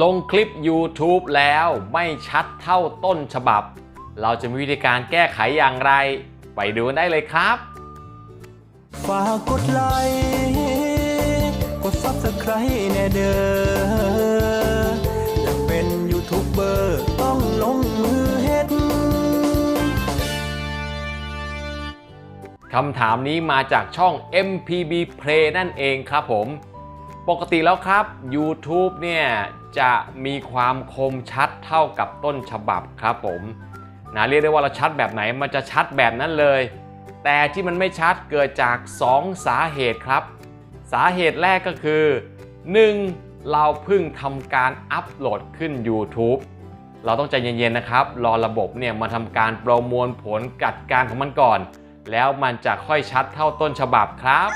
ลงคลิป YouTube แล้วไม่ชัดเท่าต้นฉบับ เราจะมีวิธีการแก้ไขอย่างไร ไปดูกันได้เลยครับฝากกดไลค์กดซับสไครต์แน่เด้ออยากเป็นยูทูบเบอร์ต้องลงมือเฮ็ดคำถามนี้มาจากช่อง MPB Play นั่นเองครับผม ปกติแล้วครับ YouTube เนี่ยจะมีความคมชัดเท่ากับต้นฉบับครับผมนะเรียกได้ว่าเราชัดแบบไหนมันจะชัดแบบนั้นเลย แต่ที่มันไม่ชัดเกิดจาก 2 สาเหตุครับ สาเหตุแรกก็คือ 1. เราเพิ่งทำการอัปโหลดขึ้น YouTube เราต้องใจเย็นๆนะครับ รอระบบเนี่ยมาทำการประมวลผลกัดการของมันก่อน แล้วมันจะค่อยชัดเท่าต้นฉบับครับ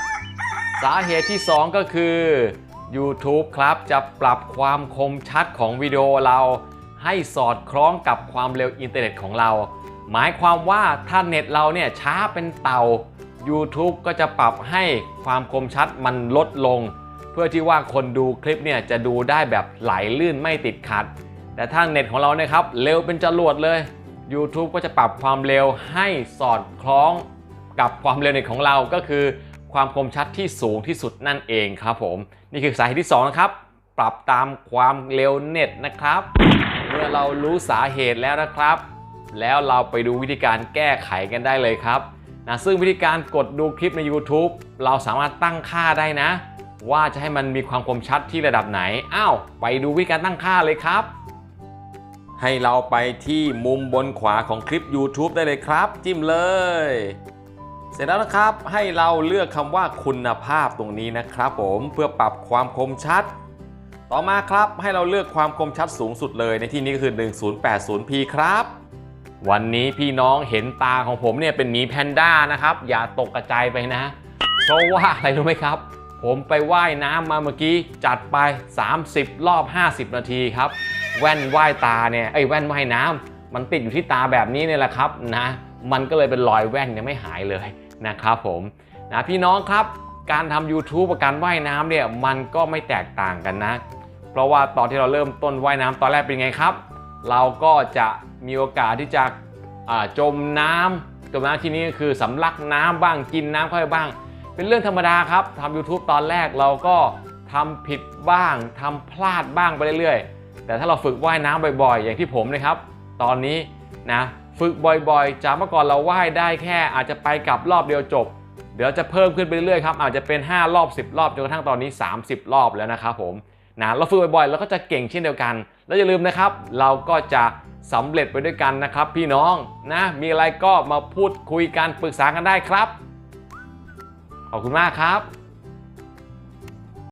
สาเหตุที่ 2 ก็คือ YouTube ครับจะปรับความคมชัดของวิดีโอเราให้สอดคล้องกับความเร็วอินเทอร์เน็ตของเรา หมายความว่าถ้าเน็ตเราเนี่ยช้าเป็นเต่า YouTube ก็จะปรับให้ความคมชัดมันลดลง เพื่อที่ว่าคนดูคลิปเนี่ยจะดูได้แบบไหลลื่นไม่ติดขัด แต่ถ้าเน็ตของเราเนี่ยครับเร็วเป็นจรวดเลย YouTube ก็จะปรับความเร็วให้สอดคล้องกับความเร็วเน็ตของเราก็คือ ความคมชัดที่สูงที่สุดนั่นเองครับผม นี่คือสาเหตุที่2นะครับปรับตามความเร็วเน็ตนะครับ เมื่อเรารู้สาเหตุแล้วนะครับ แล้วเราไปดูวิธีการแก้ไขกันได้เลยครับนะซึ่งวิธีการกดดูคลิปใน YouTube เราสามารถตั้งค่าได้นะ ว่าจะให้มันมีความคมชัดที่ระดับไหนอ้าวไปดูวิธีการตั้งค่าเลยครับ ให้เราไปที่มุมบนขวาของคลิป YouTube ได้เลยครับ จิ้มเลย เสร็จแล้วนะครับให้เราเลือกคำว่าคุณภาพตรงนี้นะครับผมเพื่อปรับความคมชัด ต่อมาครับให้เราเลือกความคมชัดสูงสุดเลยในที่นี้ก็คือ 1080p ครับ วันนี้พี่น้องเห็นตาของผมเนี่ยเป็นหมีแพนด้านะครับ อย่าตกกระจายไปนะ เพราะว่าอะไรรู้ไหมครับ ผมไปว่ายน้ำมาเมื่อกี้จัดไป 30 รอบ 50 นาทีครับ แว่นว่ายตาเนี่ยไอ้แว่นว่ายน้ำมันติดอยู่ที่ตาแบบนี้เนี่ยแหละครับนะมันก็เลยเป็นรอยแว่นยังไม่หายเลย นะครับผมนะพี่น้องครับการทำ YouTube กับการว่ายน้ำเนี่ยมันก็ไม่แตกต่างกันนะ เพราะว่าตอนที่เราเริ่มต้นว่ายน้ำตอนแรกเป็นไงครับ เราก็จะมีโอกาสที่จะจมน้ำจมน้ำที่นี้ก็คือสำลักน้ำบ้างกินน้ำเข้าไปบ้าง เป็นเรื่องธรรมดาครับทำ YouTube ตอนแรกเราก็ทำผิดบ้างทำพลาดบ้างไปเรื่อยๆ แต่ถ้าเราฝึกว่ายน้ำบ่อยๆ อย่างที่ผมนะครับ ตอนนี้นะฝึกบ่อยๆ จากเมื่อก่อนเราว่ายได้แค่ อาจจะไปกลับรอบเดียวจบ เดี๋ยวจะเพิ่มขึ้นไปเรื่อยๆครับอาจจะเป็น 5 รอบ 10 รอบจนกระทั่งตอนนี้ 30 รอบแล้วนะครับผมนะเราฝึกบ่อยๆเราก็จะเก่งเช่นเดียวกัน แล้วอย่าลืมนะครับ เราก็จะสำเร็จไปด้วยกันนะครับ พี่น้องนะมีอะไรก็มาพูดคุยกันปรึกษากันได้ครับ ขอบคุณมากครับ